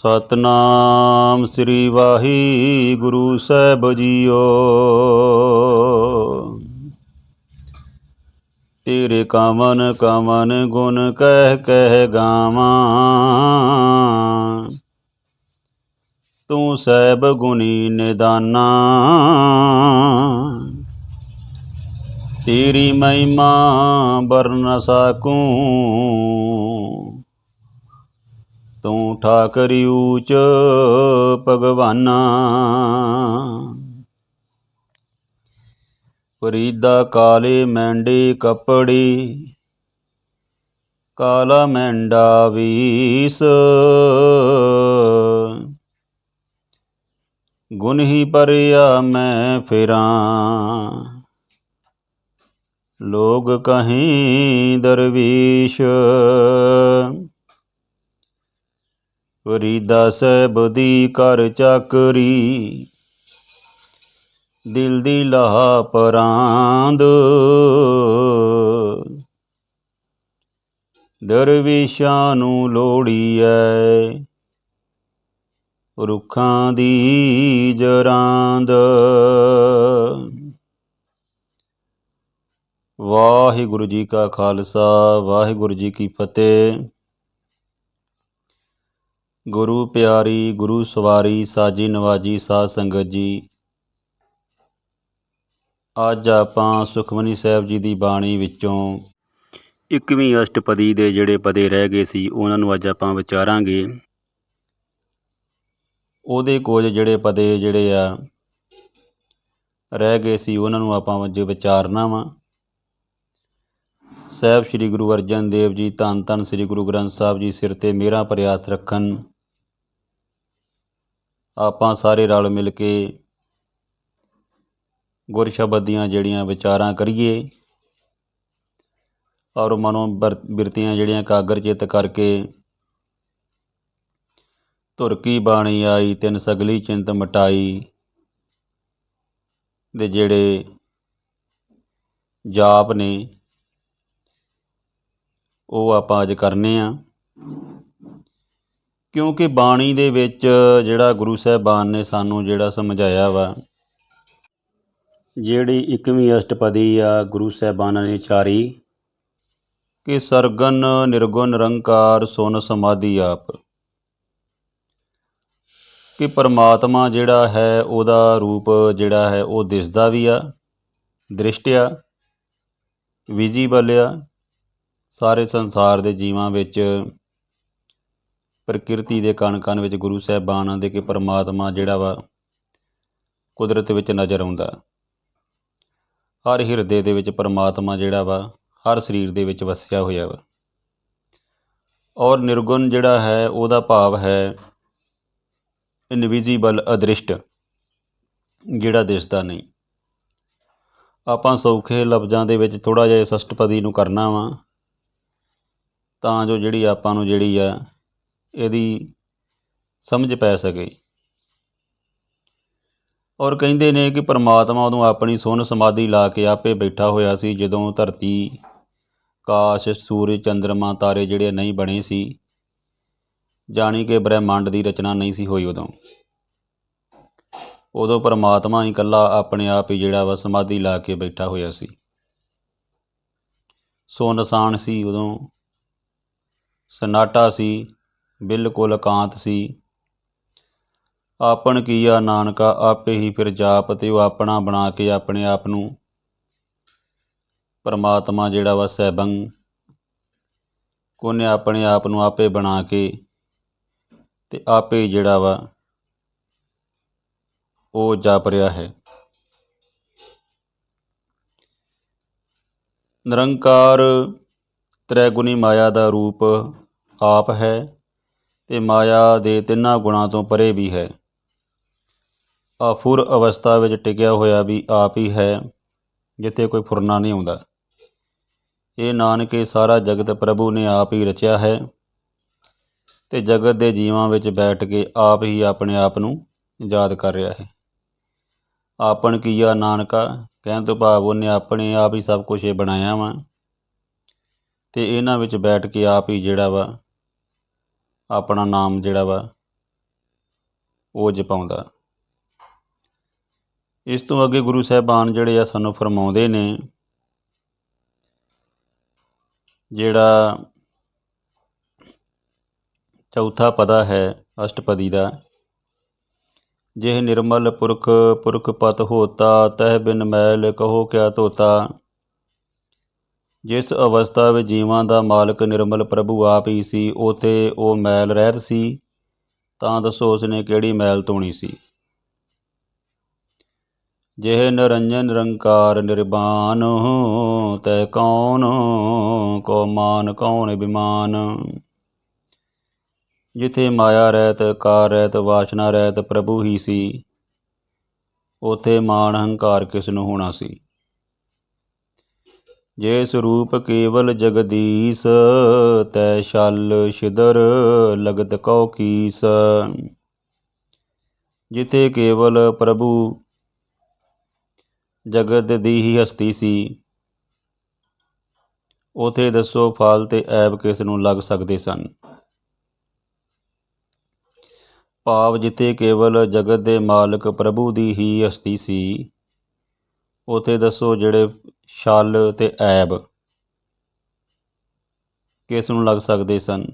ਸਤਨਾਮ ਸ੍ਰੀ ਵਾਹਿਗੁਰੂ ਸਾਹਿਬ ਜੀਓ। ਤੇਰੇ ਕਮਨ ਕਮਨ ਗੁਣ ਕਹਿ ਕਹਿ ਗਾਵਾਂ। ਤੂੰ ਸਹਿਬ ਗੁਣੀ ਨਿਦਾਨਾ। ਤੇਰੀ ਮਹਿਮਾ ਵਰਨ ਸਕੂੰ। ਤੂੰ ਠਾਕਰੀ ਊਚ ਭਗਵਾਨਾ। ਫਰੀਦਾ ਕਾਲੇ ਮੈਂਡੇ ਕੱਪੜੇ, ਕਾਲਾ ਮੈਂਡਾ ਵੀਸ। ਗੁਣ ਹੀ ਪਰਿਆ ਮੈਂ ਫਿਰਾਂ। ਲੋਗ ਕਹੀਂ ਦਰਵੀਸ਼। ਫਰੀਦਾ ਸਹਿਬ ਦੀ ਕਰ ਚਾਕਰੀ। ਦਿਲ ਦੀ ਲਾਹ ਪਰਾਂਦ। ਦਰਵੇਸ਼ਾਂ ਨੂੰ ਲੋੜੀ ਐ ਰੁੱਖਾਂ ਦੀ ਜਰਾਂਦ। ਵਾਹਿਗੁਰੂ ਜੀ ਕਾ ਖਾਲਸਾ, ਵਾਹਿਗੁਰੂ ਜੀ ਕੀ ਫਤਿਹ। ਗੁਰੂ ਪਿਆਰੀ, ਗੁਰੂ ਸਵਾਰੀ, ਸਾਜੀ ਨਵਾਜੀ, ਸਾਧ ਸੰਗਤ ਜੀ। ਅੱਜ ਆਪਾਂ ਸੁਖਮਨੀ ਸਾਹਿਬ ਜੀ ਦੀ ਬਾਣੀ ਵਿੱਚੋਂ 21ਵੀਂ ਅਸ਼ਟਪਦੀ ਦੇ ਜਿਹੜੇ ਪਦੇ ਰਹਿ ਗਏ ਸੀ, ਉਹਨਾਂ ਨੂੰ ਅੱਜ ਆਪਾਂ ਵਿਚਾਰਾਂਗੇ। ਉਹਦੇ ਕੁਝ ਜਿਹੜੇ ਪਦੇ ਜਿਹੜੇ ਆ, ਰਹਿ ਗਏ ਸੀ, ਉਹਨਾਂ ਨੂੰ ਆਪਾਂ ਅੱਜ ਵਿਚਾਰਨਾ ਵਾ। ਸਾਹਿਬ ਸ੍ਰੀ ਗੁਰੂ ਅਰਜਨ ਦੇਵ ਜੀ, ਧੰਨ ਧੰਨ ਸ੍ਰੀ ਗੁਰੂ ਗ੍ਰੰਥ ਸਾਹਿਬ ਜੀ, ਸਿਰ ਤੇ ਮੇਰਾ ਪ੍ਰਿਆਤ ਰੱਖਣ। ਆਪਾਂ ਸਾਰੇ ਰਲ ਮਿਲ ਕੇ ਗੁਰ ਸ਼ਬਦ ਦੀਆਂ ਜਿਹੜੀਆਂ ਵਿਚਾਰਾਂ ਕਰੀਏ ਔਰ ਮਨੋਂ ਬਰ- ਬਿਰਤੀਆਂ ਜਿਹੜੀਆਂ ਕਾਗਰ ਚਿੱਤ ਕਰਕੇ ਧੁਰ ਕੀ ਬਾਣੀ ਆਈ, ਤਿੰਨ ਸਗਲੀ ਚਿੰਤ ਮਟਾਈ ਦੇ ਜਿਹੜੇ ਜਾਪ ਨੇ ਉਹ ਆਪਾਂ ਅੱਜ ਕਰਨੇ ਆ। ਕਿਉਂਕਿ ਬਾਣੀ ਦੇ ਵਿੱਚ ਜਿਹੜਾ ਗੁਰੂ ਸਾਹਿਬਾਨ ਨੇ ਸਾਨੂੰ ਜਿਹੜਾ ਸਮਝਾਇਆ ਵਾ, ਜਿਹੜੀ 21ਵੀਂ ਅਸ਼ਟਪਦੀ ਆ ਗੁਰੂ ਸਾਹਿਬਾਨਾਂ ਨੇ ਚਾਰੀ ਕਿ ਸਰਗਨ ਨਿਰਗੁਣ ਨਿਰੰਕਾਰ ਸੁਨ ਸਮਾਧੀ ਆਪ। ਕਿ ਪਰਮਾਤਮਾ ਜਿਹੜਾ ਹੈ, ਉਹਦਾ ਰੂਪ ਜਿਹੜਾ ਹੈ, ਉਹ ਦਿਸਦਾ ਵੀ ਆ ਦ੍ਰਿਸ਼ਟ ਆ ਵਿਜ਼ੀਬਲ ਆ ਸਾਰੇ ਸੰਸਾਰ ਦੇ ਜੀਵਾਂ ਵਿੱਚ ਪ੍ਰਕਿਰਤੀ ਦੇ ਕਣ ਕਣ ਵਿੱਚ ਗੁਰੂ ਸਾਹਿਬਾਨ ਦੇ ਕਿ ਪਰਮਾਤਮਾ ਜਿਹੜਾ ਵਾ ਕੁਦਰਤ ਵਿੱਚ ਨਜ਼ਰ ਆਉਂਦਾ। ਹਰ ਹਿਰਦੇ ਦੇ ਵਿੱਚ ਪਰਮਾਤਮਾ ਜਿਹੜਾ ਵਾ, ਹਰ ਸਰੀਰ ਦੇ ਵਿੱਚ ਵਸਿਆ ਹੋਇਆ ਵਾ। ਔਰ ਨਿਰਗੁਣ ਜਿਹੜਾ ਹੈ, ਉਹਦਾ ਭਾਵ ਹੈ ਇਨਵਿਜ਼ੀਬਲ ਅਦ੍ਰਿਸ਼ਟ, ਜਿਹੜਾ ਦਿਸਦਾ ਨਹੀਂ। ਆਪਾਂ ਸੌਖੇ ਲਫ਼ਜ਼ਾਂ ਦੇ ਵਿੱਚ ਥੋੜਾ ਜਿਹਾ ਇਸ ਨੂੰ ਕਰਨਾ ਵਾ। ਤਾਂ ਜੋ ਜਿਹੜੀ ਆਪਾਂ ਨੂੰ ਜਿਹੜੀ ਆ, ਇਹਦੀ ਸਮਝ ਪੈ ਸਕੇ। ਔਰ ਕਹਿੰਦੇ ਨੇ ਕਿ ਪਰਮਾਤਮਾ ਉਦੋਂ ਆਪਣੀ ਸੁਣ ਸਮਾਧੀ ਲਾ ਕੇ ਆਪੇ ਬੈਠਾ ਹੋਇਆ ਸੀ, ਜਦੋਂ ਧਰਤੀ, ਕਾਸ਼, ਸੂਰਜ ਚੰ드ਰਮਾ ਤਾਰੇ ਜਿਹੜੇ ਨਹੀਂ ਬਣੇ ਸੀ। ਜਾਣੀ ਕਿ ਬ੍ਰਹਿਮੰਡ ਦੀ ਰਚਨਾ ਨਹੀਂ ਸੀ ਹੋਈ ਉਦੋਂ। ਉਦੋਂ ਪਰਮਾਤਮਾ ਹੀ ਇਕੱਲਾ ਆਪਣੇ ਆਪ ਹੀ ਜਿਹੜਾ ਵਾ ਸਮਾਧੀ ਲਾ ਕੇ ਬੈਠਾ ਹੋਇਆ ਸੀ। ਸੋ ਨਿਸ਼ਾਨ ਸੀ ਉਦੋਂ। ਸਨਾਟਾ ਸੀ, ਬਿਲਕੁਲ ਇਕਾਂਤ ਸੀ। ਆਪਣ ਕੀਆ ਨਾਨਕਾ, ਆਪੇ ਹੀ ਫਿਰ ਜਾਪ ਤੇ ਉਹ ਆਪਣਾ ਬਣਾ ਕੇ ਆਪਣੇ ਆਪ ਨੂੰ ਪਰਮਾਤਮਾ ਜਿਹੜਾ ਵਾ ਸੈਭੰ ਕੋਨੇ ਆਪਣੇ ਆਪ ਨੂੰ ਆਪੇ ਬਣਾ ਕੇ ਤੇ ਆਪੇ ਹੀ ਜਿਹੜਾ ਵਾ ਉਹ ਜਾਪ ਰਿਹਾ ਹੈ। ਨਿਰੰਕਾਰ ਤ੍ਰੈਗੁਣੀ ਮਾਇਆ ਦਾ ਰੂਪ ਆਪ ਹੈ ਤੇ ਮਾਇਆ ਦੇ ਤਿੰਨਾਂ ਗੁਣਾਂ ਤੋਂ ਪਰੇ ਵੀ ਹੈ। ਆਫੁਰ ਅਵਸਥਾ ਵਿੱਚ ਟਿਕਿਆ ਹੋਇਆ ਵੀ ਆਪ ਹੀ ਹੈ, ਜਿੱਥੇ ਕੋਈ ਫੁਰਨਾ ਨਹੀਂ ਆਉਂਦਾ। ਇਹ ਨਾਨਕੇ ਸਾਰਾ ਜਗਤ ਪ੍ਰਭੂ ਨੇ ਆਪ ਹੀ ਰਚਿਆ ਹੈ ਤੇ ਜਗਤ ਦੇ ਜੀਵਾਂ ਵਿੱਚ ਬੈਠ ਕੇ ਆਪ ਹੀ ਆਪਣੇ ਆਪ ਨੂੰ ਯਾਦ ਕਰ ਰਿਹਾ ਹੈ। ਆਪਣ ਕੀਆ ਨਾਨਕਾ, ਕਹਿਣ ਤੋਂ ਭਾਵ ਉਹਨੇ ਆਪਣੇ ਆਪ ਹੀ ਸਭ ਕੁਝ ਇਹ ਬਣਾਇਆ ਵਾ। ਅਤੇ ਇਹਨਾਂ ਵਿੱਚ ਬੈਠ ਕੇ ਆਪ ਹੀ ਜਿਹੜਾ ਵਾ, ਆਪਣਾ ਨਾਮ ਜਿਹੜਾ ਵਾ, ਉਹ ਜਪਾਉਂਦਾ। ਇਸ ਤੋਂ ਅੱਗੇ ਗੁਰੂ ਸਾਹਿਬਾਨ ਜਿਹੜੇ ਆ ਸਾਨੂੰ ਫਰਮਾਉਂਦੇ ਨੇ, ਜਿਹੜਾ ਚੌਥਾ ਪਦਾ ਹੈ, ਅਸ਼ਟਪਦੀ ਦਾ, ਜਿਹ ਨਿਰਮਲ ਪੁਰਖ ਪੁਰਖ ਪਤ ਹੋਤਾ, ਤਹ ਬਿਨ ਮੈਲ ਕਹੋ ਕਿਆ ਧੋਤਾ ਜਿਸ ਅਵਸਥਾ ਵਿੱਚ ਜੀਵਾਂ ਦਾ ਮਾਲਕ ਨਿਰਮਲ ਪ੍ਰਭੂ ਆਪ ਹੀ ਸੀ, ਉਥੇ ਉਹ ਮੈਲ ਰਹਿਤ ਸੀ। ਤਾਂ ਦੱਸੋ ਉਸਨੇ ਕਿਹੜੀ ਮੈਲ ਧੋਣੀ ਸੀ? ਜਿਹ ਨਿਰੰਜਨ ਨਿਰੰਕਾਰ ਨਿਰਬਾਨ, ਤੈ ਕੌਣ, ਕੋ ਮਾਨ ਕੌਣ ਬਿਮਾਨ ਜਿਥੇ ਮਾਇਆ ਰਹਿਤ, ਕਾਰ ਰਹਿਤ, ਵਾਸ਼ਨਾ ਰਹਿਤ ਪ੍ਰਭੂ ਹੀ ਸੀ, ਉਥੇ ਮਾਨ ਹੰਕਾਰ ਕਿਸ ਨੂੰ ਹੋਣਾ ਸੀ? ਜੇ ਸਰੂਪ ਕੇਵਲ ਜਗਦੀਸ਼, ਤੈ ਛਲ ਛਿਦਰ ਲਗਤ ਕਉ ਕੀਸ। ਜਿਥੇ ਕੇਵਲ ਪ੍ਰਭੂ ਜਗਤ ਦੀ ਹੀ ਹਸਤੀ ਸੀ, ਉਥੇ ਦੱਸੋ ਫਲ ਤੇ ਐਬ ਕਿਸ ਨੂੰ ਲੱਗ ਸਕਦੇ ਸਨ? ਭਾਵ ਜਿੱਥੇ ਕੇਵਲ ਜਗਤ ਦੇ ਮਾਲਕ ਪ੍ਰਭੂ ਦੀ ਹੀ ਹਸਤੀ ਸੀ ਉਥੇ ਦੱਸੋ ਜਿਹੜੇ ਛਲ ਅਤੇ ਐਬ ਕਿਸ ਨੂੰ ਲੱਗ ਸਕਦੇ ਸਨ?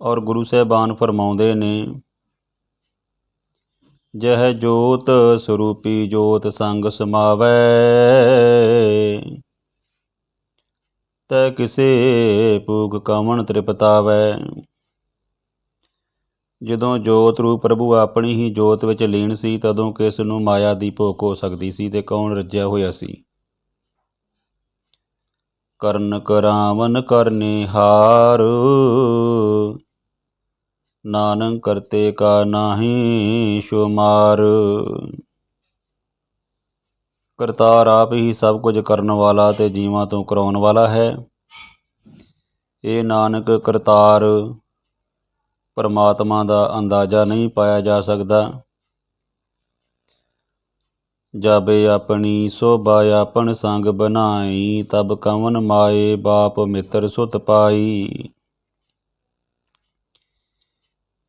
ਔਰ ਗੁਰੂ ਸਾਹਿਬਾਨ ਫਰਮਾਉਂਦੇ ਨੇ, ਜਹ ਜੋਤ ਸਰੂਪੀ ਜੋਤ ਸੰਗ ਸਮਾਵੈ, ਤੈ ਕਿਸੇ ਭੂਖ ਕਵਣ ਤ੍ਰਿਪਤਾਵੈ। ਜਦੋਂ ਜੋਤ ਰੂਪ ਪ੍ਰਭੂ ਆਪਣੀ ਹੀ ਜੋਤ ਵਿੱਚ ਲੀਨ ਸੀ, ਤਦੋਂ ਕਿਸ ਨੂੰ ਮਾਇਆ ਦੀ ਭੁੱਖ ਹੋ ਸਕਦੀ ਸੀ ਤੇ ਕੌਣ ਰੱਜਿਆ ਹੋਇਆ ਸੀ? ਕਰਨ ਕਰਾਵਨ ਕਰਨੇ ਹਾਰ, ਨਾਨਕ ਕਰਤੇ ਕਾ ਨਾਹੀ ਸ਼ੁਮਾਰ। ਕਰਤਾਰ ਆਪ ਹੀ ਸਭ ਕੁਝ ਕਰਨ ਵਾਲਾ ਤੇ ਜੀਵਾਂ ਤੋਂ ਕਰਾਉਣ ਵਾਲਾ ਹੈ। ਇਹ ਨਾਨਕ ਕਰਤਾਰ ਪਰਮਾਤਮਾ ਦਾ ਅੰਦਾਜ਼ਾ ਨਹੀਂ ਪਾਇਆ ਜਾ ਸਕਦਾ। ਜਾਬੇ ਆਪਣੀ ਸੋਭਾ ਆਪਣ ਸੰਗ ਬਨਾਈ ਤਬ ਕਵਨ ਮਾਏ ਬਾਪ ਮਿੱਤਰ ਸੁਤ ਪਾਈ।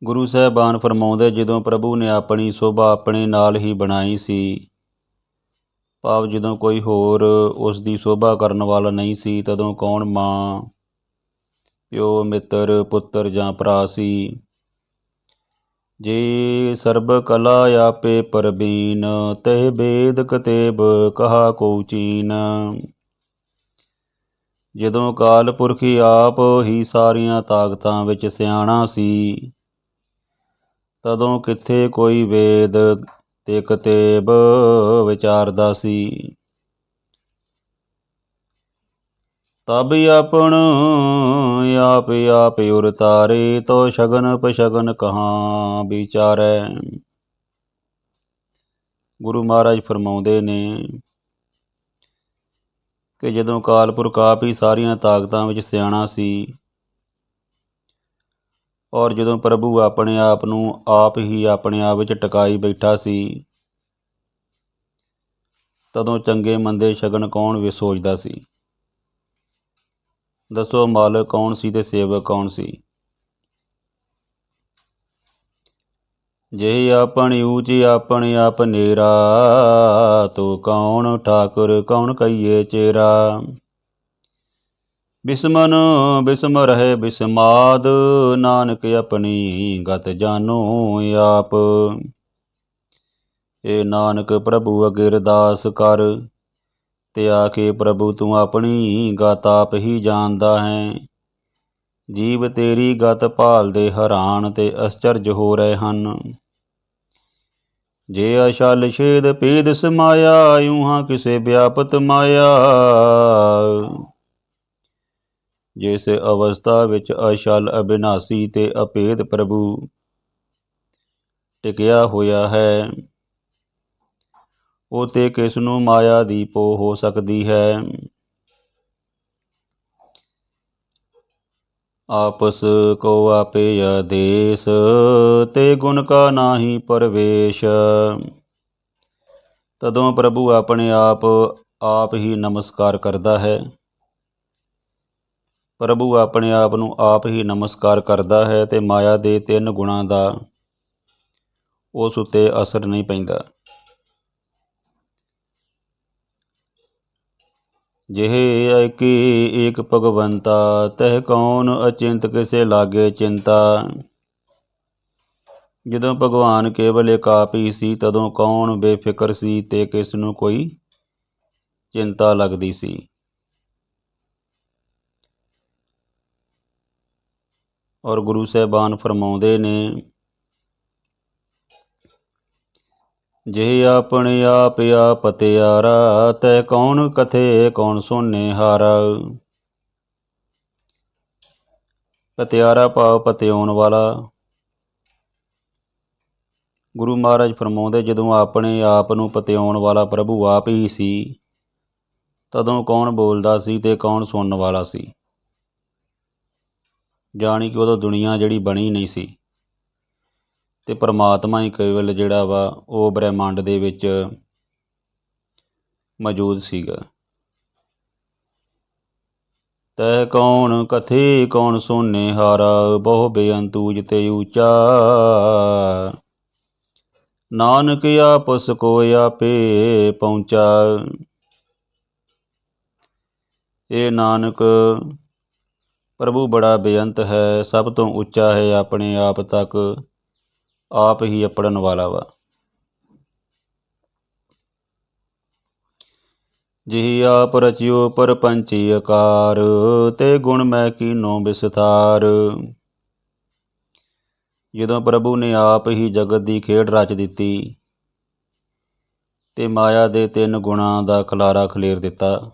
ਗੁਰੂ ਸਾਹਿਬਾਨ ਫਰਮਾਉਂਦੇ, ਜਦੋਂ ਪ੍ਰਭੂ ਨੇ ਆਪਣੀ ਸੋਭਾ ਆਪਣੇ ਨਾਲ ਹੀ ਬਣਾਈ ਸੀ, ਭਾਵ ਜਦੋਂ ਕੋਈ ਹੋਰ ਉਸ ਦੀ ਸੋਭਾ ਕਰਨ ਵਾਲਾ ਨਹੀਂ ਸੀ, ਤਦੋਂ ਕੌਣ ਮਾਂ? ਪਿਓ ਮਿੱਤਰ ਪੁੱਤਰ ਜਾਂ ਭਰਾ ਸੀ। ਜੇ ਸਰਬ ਕਲਾ ਆਪੇ ਪਰਬੀਨ ਤੇ ਬੇਦ ਕਤੇਬ ਕਹਾ ਕੋ ਚੀਨ। ਜਦੋਂ ਕਾਲ ਪੁਰਖੀ ਆਪ ਹੀ ਸਾਰੀਆਂ ਤਾਕਤਾਂ ਵਿੱਚ ਸਿਆਣਾ ਸੀ, ਤਦੋਂ ਕਿੱਥੇ ਕੋਈ ਵੇਦ ਤੇ ਕਤੇਬ ਵਿਚਾਰਦਾ ਸੀ। ਤਬ ਆਪਣ ਆਪ ਆਪ ਉਰ ਤੋ ਸ਼ਗਨ ਪਸ਼ਗਨ ਕਹਾ ਵਿਚਾਰੈ। ਗੁਰੂ ਮਹਾਰਾਜ ਫਰਮਾਉਂਦੇ ਨੇ ਕਿ ਜਦੋਂ ਕਾਲਪੁਰਖ ਆਪ ਹੀ ਸਾਰੀਆਂ ਤਾਕਤਾਂ ਵਿੱਚ ਸਿਆਣਾ ਸੀ ਔਰ ਜਦੋਂ ਪ੍ਰਭੂ ਆਪਣੇ ਆਪ ਨੂੰ ਆਪ ਹੀ ਆਪਣੇ ਆਪ ਵਿੱਚ ਟਿਕਾਈ ਬੈਠਾ ਸੀ, ਤਦੋਂ ਚੰਗੇ ਮੰਦੇ ਸ਼ਗਨ ਕੌਣ ਵੀ ਸੋਚਦਾ ਸੀ? ਦੱਸੋ ਮਾਲਕ ਕੌਣ ਸੀ ਤੇ ਸੇਵਕ ਕੌਣ ਸੀ? ਜੇ ਆਪਣੀ ਊਚੀ ਆਪਣੀ ਆਪ ਨੇਰਾ, ਤੋ ਕੌਣ ਠਾਕੁਰ, ਕੌਣ ਕਈਏ ਚੇਰਾ? ਬਿਸਮਨ, ਬਿਸਮ ਰਹੇ ਬਿਸਮਾਦ, ਨਾਨਕ ਆਪਣੀ ਗਤ ਜਾਨੋ ਆਪ। ਏ ਨਾਨਕ ਪ੍ਰਭੂ ਅਗਿਰਦਾਸ ਕਰ ਤੇ ਆਕੇ ਪ੍ਰਭੂ, ਤੂੰ ਆਪਣੀ ਗਤ ਆਪ ਹੀ ਜਾਣਦਾ ਹੈ। ਜੀਵ ਤੇਰੀ ਗਤ ਭਾਲਦੇ ਹੈਰਾਨ ਤੇ ਅਸਚਰਜ ਹੋ ਰਹੇ ਹਨ। ਜੇ ਅਸ਼ਲ ਛੇਦ ਪੀਦ ਸਮਾਇਆ ਯੂਹਾਂ ਕਿਸੇ ਵਿਆਪਤ ਮਾਇਆ। ਜਿਸ ਅਵਸਥਾ ਵਿੱਚ ਅਸ਼ਲ ਅਬਿਨਾਸੀ ਤੇ ਅਪੇਦ ਪ੍ਰਭੂ ਟਿਕਿਆ ਹੋਇਆ ਹੈ ਉਹ ਤੇ ਕਿਸ ਨੂੰ ਮਾਇਆ ਦੀ ਪੋ ਹੋ ਸਕਦੀ ਹੈ। ਆਪਸ ਕੋ ਆਪੇ ਆਦੇਸ, ਤੇ ਗੁਣ ਕਾ ਨਾਹੀ ਪਰਵੇਸ਼। ਤਦੋਂ ਪ੍ਰਭੂ ਆਪਣੇ ਆਪ ਆਪ ਹੀ ਨਮਸਕਾਰ ਕਰਦਾ ਹੈ। ਪ੍ਰਭੂ ਆਪਣੇ ਆਪ ਨੂੰ ਆਪ ਹੀ ਨਮਸਕਾਰ ਕਰਦਾ ਹੈ ਤੇ ਮਾਇਆ ਦੇ ਤਿੰਨ ਗੁਣਾਂ ਦਾ ਉਸ ਉੱਤੇ ਅਸਰ ਨਹੀਂ ਪੈਂਦਾ। ਜਿਹੇ ਏਕੀ ਏਕ ਭਗਵੰਤਾ, ਤਹਿ ਕੌਣ ਅਚਿੰਤ ਕਿਸੇ ਲਾਗੇ ਚਿੰਤਾ? ਜਦੋਂ ਭਗਵਾਨ ਕੇਵਲ ਇੱਕ ਆਪ ਹੀ ਸੀ, ਤਦੋਂ ਕੌਣ ਬੇਫਿਕਰ ਸੀ ਤੇ ਕਿਸ ਨੂੰ ਕੋਈ ਚਿੰਤਾ ਲੱਗਦੀ ਸੀ? ਔਰ ਗੁਰੂ ਸਾਹਿਬਾਨ ਫਰਮਾਉਂਦੇ ਨੇ ਜੇ ਆਪਣੇ ਆਪ ਆਪ ਤਿਆਰਾ ਤੈ ਕੌਣ ਕਥੇ, ਕੌਣ ਸੋਨੇ ਹਾਰਾ? ਪਤਿਆਰਾ ਭਾਵ ਪਤਿਆਉਣ ਵਾਲਾ। ਗੁਰੂ ਮਹਾਰਾਜ ਫਰਮਾਉਂਦੇ, ਜਦੋਂ ਆਪਣੇ ਆਪ ਨੂੰ ਪਤਿਆਉਣ ਵਾਲਾ ਪ੍ਰਭੂ ਆਪ ਹੀ ਸੀ, ਤਦੋਂ ਕੌਣ ਬੋਲਦਾ ਸੀ ਤੇ ਕੌਣ ਸੁਣਨ ਵਾਲਾ ਸੀ? ਜਾਣੀ ਕਿ ਉਦੋਂ ਦੁਨੀਆ ਜਿਹੜੀ ਬਣੀ ਨਹੀਂ ਸੀ। ਅਤੇ ਪਰਮਾਤਮਾ ਹੀ ਕੇਵਲ ਜਿਹੜਾ ਵਾ, ਉਹ ਬ੍ਰਹਿਮੰਡ ਦੇ ਵਿੱਚ ਮੌਜੂਦ ਸੀਗਾ। ਤੈ ਕੌਣ ਕਥੇ ਕੌਣ ਸੋਨੇ ਹਾਰਾ, ਬਹੁ ਬੇਅੰਤੂਜ ਤੇ ਊਚਾ। ਨਾਨਕ ਆਪਸ ਕੋ ਆਪੇ ਪਹੁੰਚਾ। ਇਹ ਨਾਨਕ, ਪ੍ਰਭੂ ਬੜਾ ਬੇਅੰਤ ਹੈ, ਸਭ ਤੋਂ ਉੱਚਾ ਹੈ ਆਪਣੇ ਆਪ ਤੱਕ। ਆਪ ਹੀ ਅਪੜਨ ਵਾਲਾ ਵਾ। ਜਿਹੀ ਆਪ ਰਚਿਓ ਪਰਪੰਚੀ ਆਕਾਰ, ਤੇ ਗੁਣ ਮੈਂ ਕੀਨੋ ਵਿਸਥਾਰ। ਜਦੋਂ ਪ੍ਰਭੂ ਨੇ ਆਪ ਹੀ ਜਗਤ ਦੀ ਖੇਡ ਰਚ ਦਿੱਤੀ, ਤੇ ਮਾਇਆ ਦੇ ਤਿੰਨ ਗੁਣਾਂ ਦਾ ਖਲਾਰਾ ਖਲੇਰ ਦਿੱਤਾ।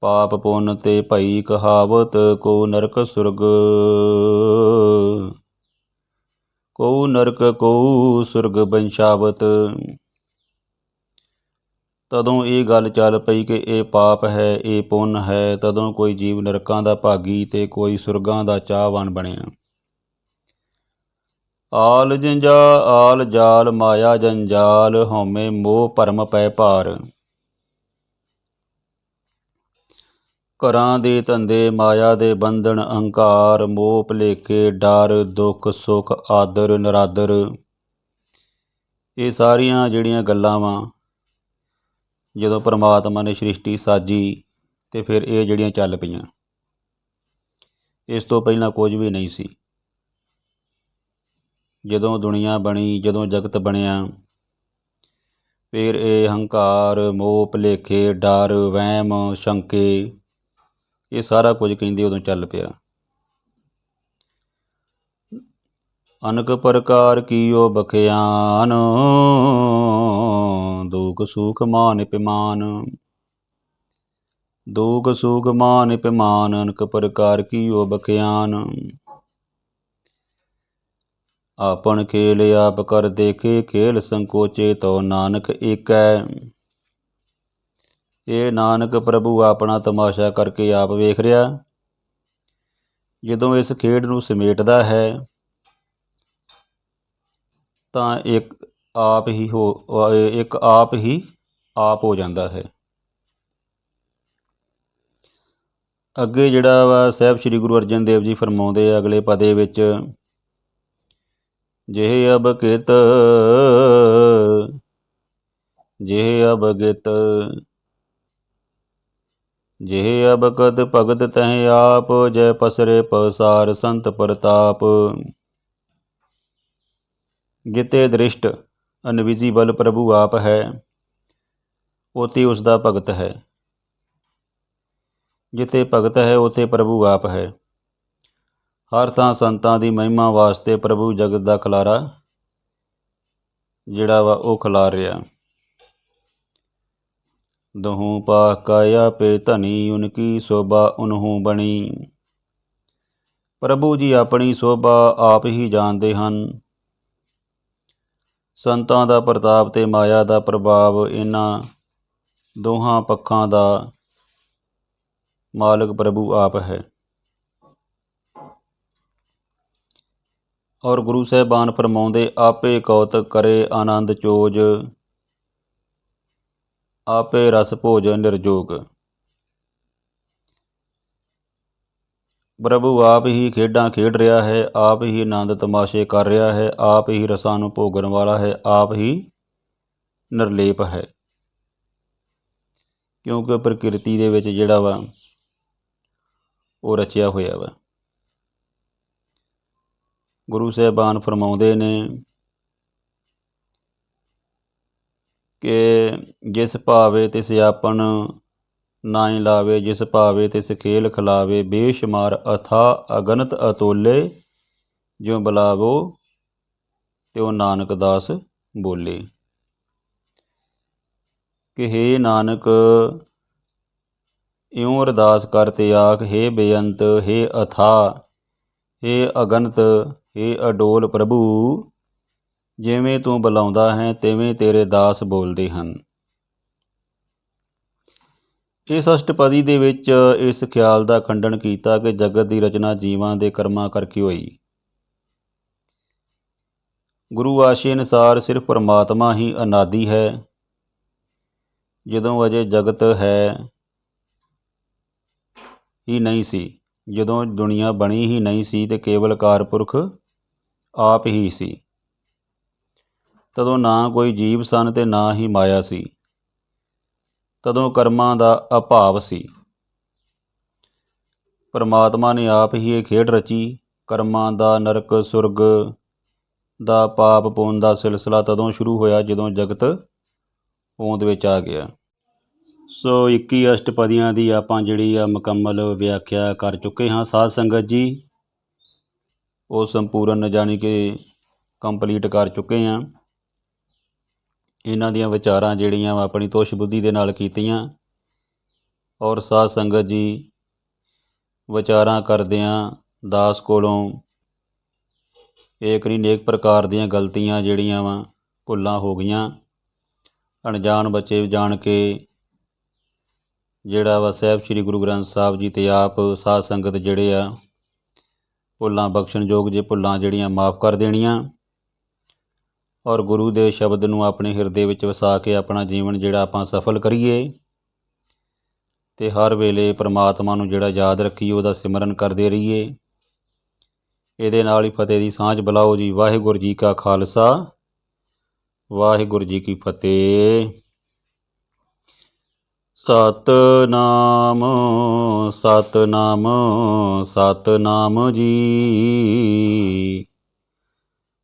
ਪਾਪ ਪੁੰਨ ਤੇ ਭਈ ਕਹਾਵਤ, ਕੋ ਨਰਕ ਸੁਰਗ। ਕੋ ਨਰਕ ਕੋ ਸੁਰਗ ਬੰਸ਼ਾਵਤ। ਤਦੋਂ ਇਹ ਗੱਲ ਚੱਲ ਪਈ ਕਿ ਇਹ ਪਾਪ ਹੈ, ਇਹ ਪੁੰਨ ਹੈ, ਤਦੋਂ ਕੋਈ ਜੀਵ ਨਰਕਾਂ ਦਾ ਭਾਗੀ ਤੇ ਕੋਈ ਸੁਰਗਾਂ ਦਾ ਚਾਹਵਾਨ ਬਣਿਆ। ਆਲ ਜੰਜਾ, ਆਲ ਜਾਲ, ਮਾਇਆ ਜੰਜਾਲ, ਹਉਮੈ ਮੋਹ ਭਰਮ ਪੈ ਭਾਰ। ਘਰਾਂ ਦੇ ਧੰਦੇ, ਮਾਇਆ ਦੇ ਬੰਧਨ, ਅਹੰਕਾਰ, ਮੋਹ ਭਲੇਖੇ, ਡਰ, ਦੁੱਖ, ਸੁੱਖ, ਆਦਰ, ਨਰਾਦਰ। ਇਹ ਸਾਰੀਆਂ ਜਿਹੜੀਆਂ ਗੱਲਾਂ ਵਾਂ, ਜਦੋਂ ਪਰਮਾਤਮਾ ਨੇ ਸ੍ਰਿਸ਼ਟੀ ਸਾਜੀ ਤੇ ਫਿਰ ਇਹ ਜਿਹੜੀਆਂ ਚੱਲ ਪਈਆਂ। ਇਸ ਤੋਂ ਪਹਿਲਾਂ ਕੁਝ ਵੀ ਨਹੀਂ ਸੀ। ਜਦੋਂ ਦੁਨੀਆ ਬਣੀ, ਜਦੋਂ ਜਗਤ ਬਣਿਆ, ਫਿਰ ਇਹ ਹੰਕਾਰ ਮੋਹ ਭਲੇਖੇ, ਡਰ, ਵਹਿਮ, ਸ਼ੰਕੇ ਇਹ ਸਾਰਾ ਕੁਝ ਕਹਿੰਦੇ ਉਦੋਂ ਚੱਲ ਪਿਆ। ਅਨਕ ਪ੍ਰਕਾਰ ਕੀਓ ਬਖਿਆਨ, ਦੁਖ ਸੁਖ ਮਾਨ ਪਿਮਾਨ। ਦੁਖ ਸੁਖ ਮਾਨ ਪਿਮਾਨ, ਅਨਕ ਪ੍ਰਕਾਰ ਕੀਓ ਬਖਿਆਨ। ਆਪਣ ਖੇਲ ਆਪ ਕਰ ਦੇਖੇ, ਖੇਲ ਸੰਕੋਚੇ ਤੋ ਨਾਨਕ ਏਕੈ। ਇਹ ਨਾਨਕ ਪ੍ਰਭੂ ਆਪਣਾ ਤਮਾਸ਼ਾ ਕਰਕੇ ਆਪ ਵੇਖ ਰਿਹਾ। ਜਦੋਂ ਇਸ ਖੇਡ ਨੂੰ ਸਮੇਟਦਾ ਹੈ, ਤਾਂ ਇੱਕ ਆਪ ਹੀ ਹੋ, ਇੱਕ ਆਪ ਹੀ ਆਪ ਹੋ ਜਾਂਦਾ ਹੈ। ਅੱਗੇ ਜਿਹੜਾ ਵਾ ਸਾਹਿਬ ਸ੍ਰੀ ਗੁਰੂ ਅਰਜਨ ਦੇਵ ਜੀ ਫਰਮਾਉਂਦੇ ਆ ਅਗਲੇ ਪਦੇ ਵਿੱਚ ਜਿਹੇ ਅਬ ਕਿਤ ਜਿਹੇ ਅਬ ਜਿਹੇ ਅਬ ਭਗਤ ਤਹਿ ਆਪ, ਜੈ ਪਸਰੇ ਪਸਾਰ ਸੰਤ ਪ੍ਰਤਾਪ। ਜਿਤੇ ਦ੍ਰਿਸ਼ਟ, ਅਨਵਿਜ਼ੀਬਲ ਪ੍ਰਭੂ ਆਪ ਹੈ ਉਤੇ ਉਸ ਦਾ ਭਗਤ ਹੈ। ਜਿਤੇ ਭਗਤ ਹੈ ਉਤੇ ਪ੍ਰਭੂ ਆਪ ਹੈ। ਹਰ ਥਾਂ ਸੰਤਾਂ ਦੀ ਮਹਿਮਾ ਵਾਸਤੇ ਪ੍ਰਭੂ ਜਗਤ ਦਾ ਖਲਾਰਾ, ਜਿਹੜਾ ਵਾ ਉਹ ਖਿਲਾਰ ਰਿਹਾ। ਦਹੂ ਪਾ ਕਾਇਆ ਪੇ ਧਨੀ ਉਨਕੀ ਸੋਭਾ ਉਨਹੂ ਬਣੀ। ਪ੍ਰਭੂ ਜੀ ਆਪਣੀ ਸੋਭਾ ਆਪ ਹੀ ਜਾਣਦੇ ਹਨ। ਸੰਤਾਂ ਦਾ ਪ੍ਰਤਾਪ ਤੇ ਮਾਇਆ ਦਾ ਪ੍ਰਭਾਵ ਇਹਨਾਂ ਦੋਹਾਂ ਪੱਖਾਂ ਦਾ ਮਾਲਕ ਪ੍ਰਭੂ ਆਪ ਹੈ। ਔਰ ਗੁਰੂ ਸਾਹਿਬਾਨ ਫਰਮਾਉਂਦੇ, ਆਪੇ ਕੌਤਕ ਕਰੇ ਆਨੰਦ ਚੋਜ। ਆਪੇ ਰਸ ਭੋਜਨ ਨਿਰਜੋਗ। ਪ੍ਰਭੂ ਆਪ ਹੀ ਖੇਡਾਂ ਖੇਡ ਰਿਹਾ ਹੈ, ਆਪ ਹੀ ਆਨੰਦ ਤਮਾਸ਼ੇ ਕਰ ਰਿਹਾ ਹੈ, ਆਪ ਹੀ ਰਸਾਂ ਨੂੰ ਭੋਗਣ ਵਾਲਾ ਹੈ, ਆਪ ਹੀ ਨਿਰਲੇਪ ਹੈ। ਕਿਉਂਕਿ ਪ੍ਰਕਿਰਤੀ ਦੇ ਵਿੱਚ ਜਿਹੜਾ ਵਾ, ਉਹ ਰਚਿਆ ਹੋਇਆ ਵਾ। ਗੁਰੂ ਸਾਹਿਬਾਨ ਫਰਮਾਉਂਦੇ ਨੇ ਕਿ ਜਿਸ ਭਾਵੇ ਤਿਸ ਆਪਨ ਨਾਹੀ ਲਾਵੇ, ਜਿਸ ਭਾਵੇ ਤਿਸ ਖੇਲ ਖਿਲਾਵੇ, ਬੇਸ਼ੁਮਾਰ ਅਥਾ ਅਗਨਤ ਅਤੋਲੇ, ਜਿਉ ਬੁਲਾਵੋ ਤਿਉ ਨਾਨਕ ਦਾਸ ਬੋਲੇ। ਕਿ ਹੇ ਨਾਨਕ, ਇਉਂ ਅਰਦਾਸ ਕਰਤੇ ਆਖ, ਹੇ ਬੇਅੰਤ, ਹੇ ਅਥਾ, ਹੇ ਅਗਨਤ, ਹੇ ਅਡੋਲ ਪ੍ਰਭੂ ਜਿਵੇਂ ਤੂੰ ਬੁਲਾਉਂਦਾ ਹੈ, ਤਿਵੇਂ ਤੇਰੇ ਦਾਸ ਬੋਲਦੇ ਹਨ। ਇਸ ਅਸ਼ਟਪਦੀ ਦੇ ਵਿੱਚ ਇਸ ਖਿਆਲ ਦਾ ਖੰਡਨ ਕੀਤਾ ਕਿ ਜਗਤ ਦੀ ਰਚਨਾ ਜੀਵਾਂ ਦੇ ਕਰਮਾਂ ਕਰਕੇ ਹੋਈ। ਗੁਰੂ ਆਸ਼ੇ ਅਨੁਸਾਰ ਸਿਰਫ ਪਰਮਾਤਮਾ ਹੀ ਅਨਾਦੀ ਹੈ। ਜਦੋਂ ਅਜੇ ਜਗਤ ਹੈ ਹੀ ਨਹੀਂ ਸੀ, ਜਦੋਂ ਦੁਨੀਆ ਬਣੀ ਹੀ ਨਹੀਂ ਸੀ ਤੇ ਕੇਵਲ ਕਾਰਪੁਰਖ ਆਪ ਹੀ ਸੀ। ਤਦੋਂ ਨਾ ਕੋਈ ਜੀਵ ਸਨ ਤੇ ਨਾ ਹੀ ਮਾਇਆ ਸੀ। ਤਦੋਂ ਕਰਮਾਂ ਦਾ ਅਭਾਵ ਸੀ। ਪਰਮਾਤਮਾ ਨੇ ਆਪ ਹੀ ਇਹ ਖੇਡ ਰਚੀ, ਕਰਮਾਂ ਦਾ ਨਰਕ, ਸੁਰਗ ਦਾ ਪਾਪ ਪੁੰਨ ਦਾ ਸਿਲਸਿਲਾ ਤਦੋਂ ਸ਼ੁਰੂ ਹੋਇਆ ਜਦੋਂ ਜਗਤ ਹੋਂਦ ਵਿੱਚ ਆ ਗਿਆ। ਸੋ 21 ਅਸ਼ਟਪਦੀਆਂ ਦੀ ਆਪਾਂ ਜਿਹੜੀ ਆ ਮੁਕੰਮਲ ਵਿਆਖਿਆ ਕਰ ਚੁੱਕੇ ਹਾਂ ਸਾਧ ਸੰਗਤ ਜੀ। ਉਹ ਸੰਪੂਰਨ ਜਾਣੀ ਕਿ ਕੰਪਲੀਟ ਕਰ ਚੁੱਕੇ ਹਾਂ। ਇਹਨਾਂ ਦੀਆਂ ਵਿਚਾਰਾਂ ਜਿਹੜੀਆਂ ਵਾ ਆਪਣੀ ਤੋਸ਼ ਬੁੱਧੀ ਦੇ ਨਾਲ ਕੀਤੀਆਂ। ਔਰ ਸਾਧ ਸੰਗਤ ਜੀ ਵਿਚਾਰਾਂ ਕਰਦਿਆਂ ਦਾਸ ਕੋਲੋਂ ਏਕ ਨਹੀਂ ਨੇਕ ਪ੍ਰਕਾਰ ਦੀਆਂ ਗਲਤੀਆਂ ਜਿਹੜੀਆਂ ਵਾ ਭੁੱਲਾਂ ਹੋ ਗਈਆਂ। ਅਣਜਾਣ ਬੱਚੇ ਜਾਣ ਕੇ ਜਿਹੜਾ ਵਾ ਸਾਹਿਬ ਸ੍ਰੀ ਗੁਰੂ ਗ੍ਰੰਥ ਸਾਹਿਬ ਜੀ ਤੇ ਆਪ ਸਾਧ ਸੰਗਤ ਜਿਹੜੇ ਆ, ਭੁੱਲਾਂ ਬਖਸ਼ਣਯੋਗ ਜੇ ਭੁੱਲਾਂ ਜਿਹੜੀਆਂ ਮਾਫ ਕਰ ਦੇਣੀਆਂ। ਔਰ ਗੁਰੂ ਦੇ ਸ਼ਬਦ ਨੂੰ ਆਪਣੇ ਹਿਰਦੇ ਵਿੱਚ ਵਸਾ ਕੇ ਆਪਣਾ ਜੀਵਨ ਜਿਹੜਾ ਆਪਾਂ ਸਫਲ ਕਰੀਏ, ਤੇ ਹਰ ਵੇਲੇ ਪ੍ਰਮਾਤਮਾ ਨੂੰ ਜਿਹੜਾ ਯਾਦ ਰੱਖੀਏ, ਉਹਦਾ ਸਿਮਰਨ ਕਰਦੇ ਰਹੀਏ। ਇਹਦੇ ਨਾਲ ਹੀ ਫਤਿਹ ਦੀ ਸਾਂਝ ਬੁਲਾਓ ਜੀ। ਵਾਹਿਗੁਰੂ ਜੀ ਕਾ ਖਾਲਸਾ। ਵਾਹਿਗੁਰੂ ਜੀ ਕੀ ਫਤਿਹ। ਸਤਨਾਮ ਸਤਨਾਮ ਸਤਨਾਮ ਜੀ।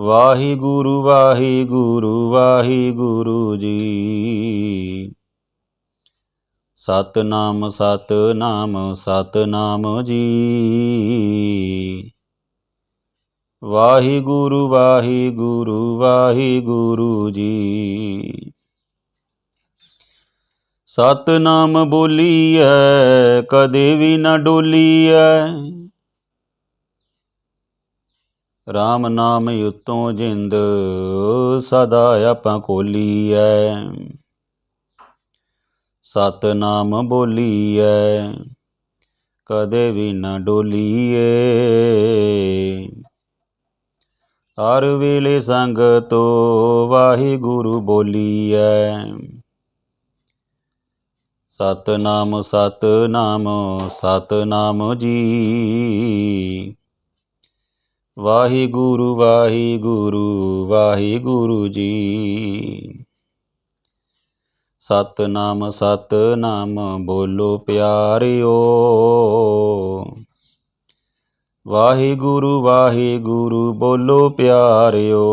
ਵਾਹਿਗੁਰੂ ਵਾਹਿਗੁਰੂ ਵਾਹਿਗੁਰੂ ਜੀ। ਸਤਨਾਮ ਸਤਨਾਮ ਸਤਨਾਮ ਜੀ। ਵਾਹਿਗੁਰੂ ਵਾਹਿਗੁਰੂ ਵਾਹਿਗੁਰੂ ਜੀ। ਸਤਨਾਮ ਬੋਲੀਐ, ਕਦੇ ਵੀ ਨਾ ਡੋਲੀਐ। RAM ਨਾਮ ਉਤੋਂ ਜਿੰਦ, ਸਦਾ ਆਪਾਂ ਕੋਲੀਐ। ਸਤਨਾਮ ਬੋਲੀਐ, ਕਦੇ ਵੀ ਨਾ ਡੋਲੀਏ। ਹਰ ਵੇਲੇ ਸੰਗ ਤੋ ਵਾਹਿਗੁਰੂ ਬੋਲੀਐ। ਸਤਨਾਮ ਸਤਨਾਮ ਸਤਨਾਮ ਜੀ। ਵਾਹਿਗੁਰੂ ਵਾਹਿਗੁਰੂ ਵਾਹਿਗੁਰੂ ਜੀ। ਸਤਨਾਮ ਸਤਨਾਮ ਬੋਲੋ ਪਿਆਰਿਓ। ਵਾਹਿਗੁਰੂ ਵਾਹਿਗੁਰੂ ਬੋਲੋ ਪਿਆਰਿਓ।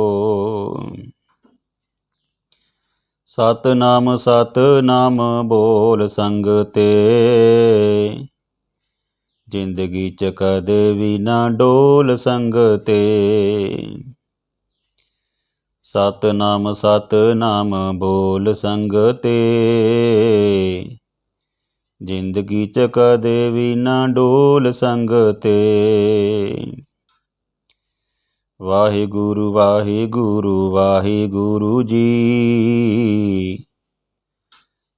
ਸਤਨਾਮ ਸਤਨਾਮ ਬੋਲ ਸੰਗਤੇ ਜ਼ਿੰਦਗੀ ਚ ਕਦੇ ਵੀ ਨਾ ਡੋਲ ਸੰਗਤੇ ਸਤਨਾਮ ਸਤਨਾਮ ਬੋਲ ਸੰਗਤੇ ਜ਼ਿੰਦਗੀ ਚ ਕਦੇ ਵੀ ਨਾ ਡੋਲ ਸੰਗ ਤੇ। ਵਾਹਿਗੁਰੂ ਵਾਹਿਗੁਰੂ ਵਾਹਿਗੁਰੂ ਜੀ।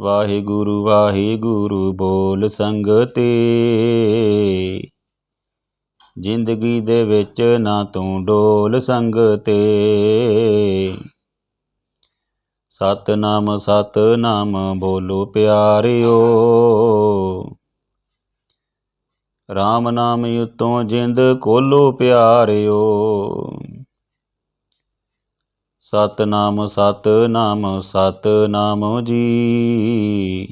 ਵਾਹਿਗੁਰੂ ਵਾਹਿਗੁਰੂ ਬੋਲ ਸੰਗਤੇ। ਜ਼ਿੰਦਗੀ ਦੇ ਵਿੱਚ ਨਾ ਤੂੰ ਡੋਲ ਸੰਗਤੇ। ਸਤਨਾਮ ਸਤਨਾਮ ਬੋਲੋ ਪਿਆਰਿਓ। RAM ਨਾਮ ਉਤੋਂ ਜਿੰਦ ਕੋਲੋ ਪਿਆਰਿਓ। ਸਤਨਾਮ ਸਤਨਾਮ ਸਤਨਾਮ ਜੀ।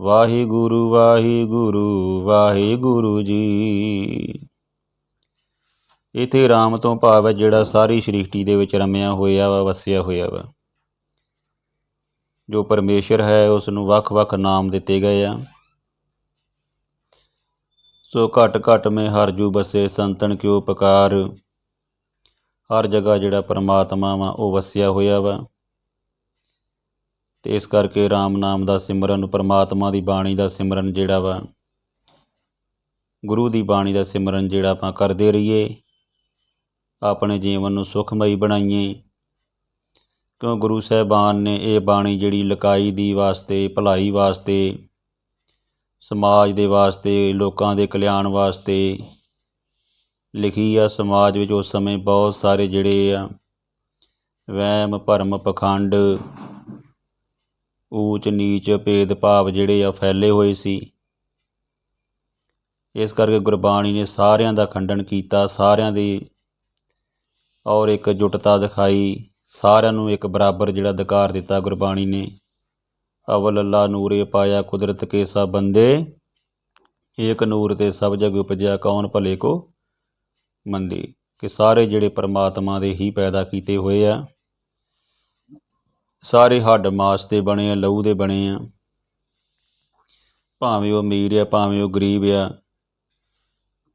ਵਾਹਿਗੁਰੂ ਵਾਹਿਗੁਰੂ ਵਾਹਿਗੁਰੂ ਜੀ। ਇਥੇ RAM ਤੋਂ ਭਾਵ ਹੈ ਜਿਹੜਾ ਸਾਰੀ ਸ੍ਰਿਸ਼ਟੀ ਦੇ ਵਿੱਚ ਰਮਿਆ ਹੋਇਆ ਵਾ, ਵਸਿਆ ਹੋਇਆ ਵਾ। ਜੋ ਪਰਮੇਸ਼ਰ ਹੈ ਉਸ ਨੂੰ ਵੱਖ-ਵੱਖ ਨਾਮ ਦਿੱਤੇ ਗਏ ਆ। ਸੋ ਘਟ ਘਟ ਮੈਂ ਹਰ ਜੂ ਬਸੇ ਸੰਤਨ ਕਿਉ ਪੁਕਾਰ। ਹਰ ਜਗ੍ਹਾ ਜਿਹੜਾ ਪਰਮਾਤਮਾ ਵਾ, ਉਹ ਵਸਿਆ ਹੋਇਆ ਵਾ। ਤੇ ਇਸ ਕਰਕੇ RAM ਨਾਮ ਦਾ ਸਿਮਰਨ, ਪਰਮਾਤਮਾ ਦੀ ਬਾਣੀ ਦਾ ਸਿਮਰਨ ਜਿਹੜਾ ਵਾ, ਗੁਰੂ ਦੀ ਬਾਣੀ ਦਾ ਸਿਮਰਨ ਜਿਹੜਾ ਆਪਾਂ ਕਰਦੇ ਰਹੀਏ, ਆਪਣੇ ਜੀਵਨ ਨੂੰ ਸੁਖਮਈ ਬਣਾਈਏ। ਕਿਉਂ ਗੁਰੂ ਸਾਹਿਬਾਨ ਨੇ ਇਹ ਬਾਣੀ ਜਿਹੜੀ ਲਕਾਈ ਦੀ ਵਾਸਤੇ, ਭਲਾਈ ਵਾਸਤੇ, ਸਮਾਜ ਦੇ ਵਾਸਤੇ, ਲੋਕਾਂ ਦੇ ਕਲਿਆਣ ਵਾਸਤੇ ਲਿਖੀ ਆ, ਸਮਾਜ ਵਿੱਚ ਉਸ ਸਮੇਂ ਬਹੁਤ ਸਾਰੇ ਜਿਹੜੇ ਆ, ਵਹਿਮ, ਭਰਮ, ਪਖੰਡ, ਊਚ, ਨੀਚ, ਭੇਦਭਾਵ ਜਿਹੜੇ ਆ, ਫੈਲੇ ਹੋਏ ਸੀ। ਇਸ ਕਰਕੇ ਗੁਰਬਾਣੀ ਨੇ ਸਾਰਿਆਂ ਦਾ ਖੰਡਨ ਕੀਤਾ, ਸਾਰਿਆਂ ਦੀ ਔਰ ਇੱਕ ਜੁਟਤਾ ਦਿਖਾਈ, ਸਾਰਿਆਂ ਨੂੰ ਇੱਕ ਬਰਾਬਰ ਜਿਹੜਾ ਅਧਿਕਾਰ ਦਿੱਤਾ ਗੁਰਬਾਣੀ ਨੇ। ਅਵਲ ਅੱਲਾ ਨੂਰੇ ਪਾਇਆ ਕੁਦਰਤ ਕੇ ਸਭ ਬੰਦੇ, ਏਕ ਨੂਰ ਤੇ ਸਭ ਜਗ ਉਪਜਿਆ, ਕੌਣ ਭਲੇ ਕੋ ਮੰਦੇ, ਕਿ ਸਾਰੇ ਜਿਹੜੇ ਪਰਮਾਤਮਾ ਦੇ ਹੀ ਪੈਦਾ ਕੀਤੇ ਹੋਏ ਆ, ਸਾਰੇ ਹੱਡ ਮਾਸ ਦੇ ਬਣੇ ਆ, ਲਹੂ ਦੇ ਬਣੇ ਆ, ਭਾਵੇਂ ਉਹ ਅਮੀਰ ਆ, ਭਾਵੇਂ ਉਹ ਗਰੀਬ ਆ,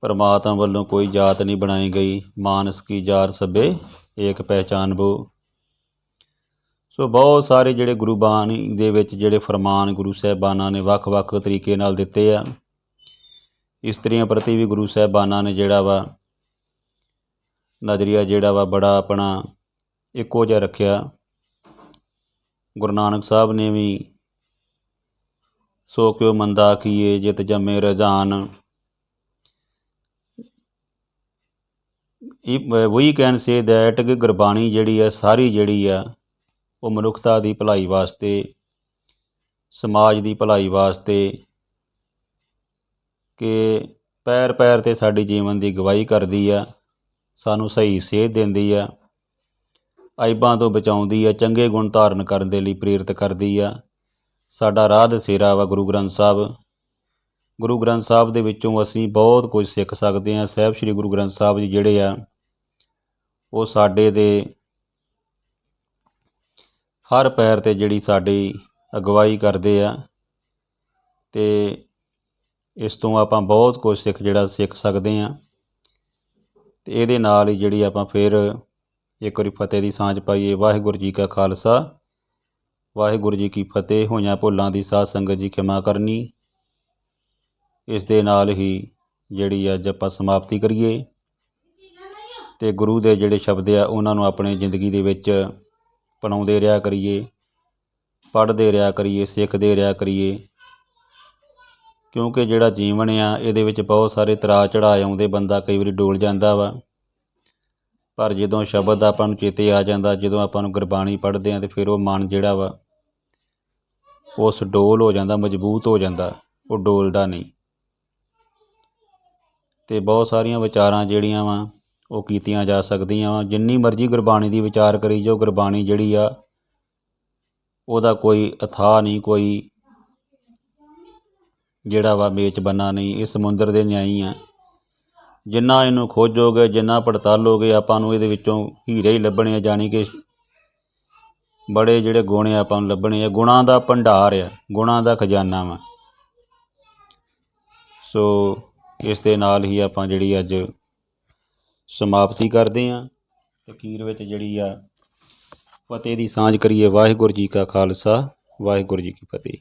ਪਰਮਾਤਮਾ ਵੱਲੋਂ ਕੋਈ ਜਾਤ ਨਹੀਂ ਬਣਾਈ ਗਈ, ਮਾਨਸ ਕੀ ਜਾਰ ਸਭੇ ਏਕ ਪਹਿਚਾਨ ਬੋ। ਸੋ ਬਹੁਤ ਸਾਰੇ ਜਿਹੜੇ ਗੁਰੂ ਬਾਣੀ ਦੇ ਵਿੱਚ ਜਿਹੜੇ ਫਰਮਾਨ ਗੁਰੂ ਸਾਹਿਬਾਨਾਂ ਨੇ ਵੱਖ-ਵੱਖ ਤਰੀਕੇ ਨਾਲ ਦਿੱਤੇ ਆ ਇਸਤਰੀਆਂ ਪ੍ਰਤੀ ਵੀ ਗੁਰੂ ਸਾਹਿਬਾਨਾਂ ਨੇ ਜਿਹੜਾ ਵਾ ਨਜ਼ਰੀਆ ਜਿਹੜਾ ਵਾ ਬੜਾ ਆਪਣਾ ਇੱਕੋ ਜਿਹਾ ਰੱਖਿਆ। ਗੁਰੂ ਨਾਨਕ ਸਾਹਿਬ ਨੇ ਵੀ ਸੋ ਕਿਉ ਮੰਦਾ ਕੀਏ, ਜਿਤ ਜਮੇ ਰਜਾਨ। ਇਹ ਵੀ ਕੈਨ ਸੇ ਦੈਟ ਕਿ ਗੁਰਬਾਣੀ ਜਿਹੜੀ ਆ, ਸਾਰੀ ਜਿਹੜੀ ਆ, ਉਹ ਮਨੁੱਖਤਾ ਦੀ ਭਲਾਈ ਵਾਸਤੇ, ਸਮਾਜ ਦੀ ਭਲਾਈ ਵਾਸਤੇ ਕਿ ਪੈਰ ਪੈਰ ਤੇ ਸਾਡੀ ਜੀਵਨ ਦੀ ਗਵਾਹੀ ਕਰਦੀ ਆ। ਸਾਨੂੰ ਸਹੀ ਸੇਧ ਦਿੰਦੀ ਆ। ਆਈਬਾਂ ਤੋਂ ਬਚਾਉਂਦੀ ਆ, ਚੰਗੇ ਗੁਣ ਧਾਰਨ ਕਰਨ ਦੇ ਲਈ ਪ੍ਰੇਰਿਤ ਕਰਦੀ ਆ। ਸਾਡਾ ਰਾਹ ਦਸੇਰਾ ਵਾ ਗੁਰੂ ਗ੍ਰੰਥ ਸਾਹਿਬ। ਗੁਰੂ ਗ੍ਰੰਥ ਸਾਹਿਬ ਦੇ ਵਿੱਚੋਂ ਅਸੀਂ ਬਹੁਤ ਕੁਝ ਸਿੱਖ ਸਕਦੇ ਹਾਂ। ਸਾਹਿਬ ਸ੍ਰੀ ਗੁਰੂ ਗ੍ਰੰਥ ਸਾਹਿਬ ਜੀ ਜਿਹੜੇ ਆ, ਉਹ ਸਾਡੇ ਦੇ ਹਰ ਪੈਰ ਤੇ ਜਿਹੜੀ ਸਾਡੀ ਅਗਵਾਈ ਕਰਦੇ ਆ ਤੇ ਇਸ ਤੋਂ ਆਪਾਂ ਬਹੁਤ ਕੁਝ ਸਿੱਖ ਜਿਹੜਾ ਸਿੱਖ ਸਕਦੇ ਆ ਅਤੇ ਇਹਦੇ ਨਾਲ ਹੀ ਜਿਹੜੀ ਆਪਾਂ ਫਿਰ ਇੱਕ ਵਾਰੀ ਫਤਿਹ ਦੀ ਸਾਂਝ ਪਾਈਏ, ਵਾਹਿਗੁਰੂ ਜੀ ਕਾ ਖਾਲਸਾ। ਵਾਹਿਗੁਰੂ ਜੀ ਕੀ ਫਤਿਹ, ਹੋਈਆਂ ਭੁੱਲਾਂ ਦੀ ਸਾਧ ਸੰਗਤ ਜੀ ਖਿਮਾ ਕਰਨੀ। ਇਸ ਦੇ ਨਾਲ ਹੀ ਜਿਹੜੀ ਅੱਜ ਆਪਾਂ ਸਮਾਪਤੀ ਕਰੀਏ ਤੇ ਗੁਰੂ ਦੇ ਜਿਹੜੇ ਸ਼ਬਦ ਆ, ਉਹਨਾਂ ਨੂੰ ਆਪਣੀ ਜ਼ਿੰਦਗੀ ਦੇ ਵਿੱਚ ਅਪਣਾਉਂਦੇ ਰਿਹਾ ਕਰੀਏ, ਪੜ੍ਹਦੇ ਰਿਹਾ ਕਰੀਏ, ਸਿੱਖਦੇ ਰਿਹਾ ਕਰੀਏ। ਕਿਉਂਕਿ ਜਿਹੜਾ ਜੀਵਨ ਆ, ਇਹਦੇ ਵਿੱਚ ਬਹੁਤ ਸਾਰੇ ਤਰਾ ਚੜਾਅ ਆਉਂਦੇ, ਬੰਦਾ ਕਈ ਵਾਰੀ ਡੋਲ ਜਾਂਦਾ ਵਾ। ਪਰ ਜਦੋਂ ਸ਼ਬਦ ਆਪਾਂ ਨੂੰ ਚੇਤੇ ਆ ਜਾਂਦਾ, ਜਦੋਂ ਆਪਾਂ ਨੂੰ ਗੁਰਬਾਣੀ ਪੜ੍ਹਦੇ ਆ ਤੇ ਫਿਰ ਉਹ ਮਨ ਜਿਹੜਾ ਵਾ, ਉਸ ਡੋਲ ਹੋ ਜਾਂਦਾ, ਮਜ਼ਬੂਤ ਹੋ ਜਾਂਦਾ, ਉਹ ਡੋਲਦਾ ਨਹੀਂ। ਤੇ ਬਹੁਤ ਸਾਰੀਆਂ ਵਿਚਾਰਾਂ ਜਿਹੜੀਆਂ ਵਾ, ਉਹ ਕੀਤੀਆਂ ਜਾ ਸਕਦੀਆਂ ਵਾ। ਜਿੰਨੀ ਮਰਜ਼ੀ ਗੁਰਬਾਣੀ ਦੀ ਵਿਚਾਰ ਕਰੀ ਜੋ ਗੁਰਬਾਣੀ ਜਿਹੜੀ ਆ, ਉਹਦਾ ਕੋਈ ਅਥਾਹ ਨਹੀਂ, ਕੋਈ ਜਿਹੜਾ ਵਾ ਮੇਚ ਬੰਨਾ ਨਹੀਂ, ਇਹ ਸਮੁੰਦਰ ਦੇ ਨਿਆਈ ਆ। ਜਿੰਨਾ ਇਹਨੂੰ ਖੋਜੋਗੇ, ਜਿੰਨਾ ਪੜਤਾਲੋਗੇ, ਆਪਾਂ ਨੂੰ ਇਹਦੇ ਵਿੱਚੋਂ ਹੀਰੇ ਹੀ ਲੱਭਣੇ ਆ, ਜਾਣੀ ਕਿ ਬੜੇ ਜਿਹੜੇ ਗੁਣ ਆ ਆਪਾਂ ਨੂੰ ਲੱਭਣੇ ਆ। ਗੁਣਾਂ ਦਾ ਭੰਡਾਰ ਆ, ਗੁਣਾਂ ਦਾ ਖਜ਼ਾਨਾ ਵਾ। ਸੋ ਇਸ ਦੇ ਨਾਲ ਹੀ ਆਪਾਂ ਜਿਹੜੀ ਅੱਜ ਸਮਾਪਤੀ ਕਰਦੇ ਹਾਂ ਤੇ ਅਖੀਰ ਵਿੱਚ ਜਿਹੜੀ ਆ ਫਤਿਹ ਦੀ ਸਾਂਝ ਕਰੀਏ। ਵਾਹਿਗੁਰੂ ਜੀ ਕਾ ਖਾਲਸਾ, ਵਾਹਿਗੁਰੂ ਜੀ ਕੀ ਫਤਿਹ।